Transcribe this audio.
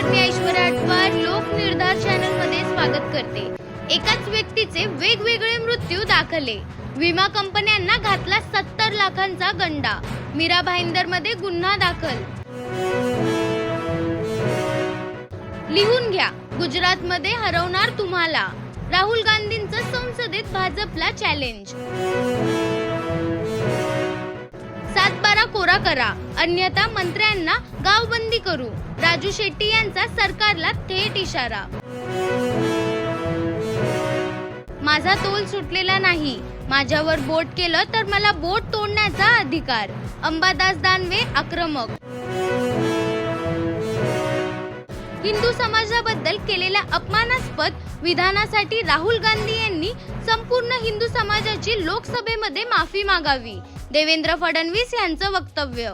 नमस्कार मी ऐश्वर्या अटवार लोक निर्धार चॅनलमध्ये स्वागत करते. एकाच व्यक्तीचे वेगवेगळे मृत्यू दाखले. विमा कंपन्यांना घातला सत्तर लाखांचा गंडा. मीरा भाईंदरमध्ये गुन्हा दाखल. लिहून घ्या गुजरात मध्ये हरवणार तुम्हाला. राहुल गांधींचं संसदेत भाजपला चॅलेंज करा. अन्यथा मंत्र्यांना गावबंदी करू. राजू शेट्टी यांचा सरकारला थेट इशारा. माझा तोल सुटलेला नाही. माझ्यावर बोट केलं तर मला बोट तोडण्याचा अधिकार. अंबादास दानवे आक्रमक. हिंदू समाजाबद्दल केलेल्या अपमानास्पद विधानासाठी राहुल गांधी यांनी संपूर्ण हिंदू समाजाची लोकसभेमध्ये माफी मागावी. देवेंद्र फडणवीस यांचं वक्तव्य.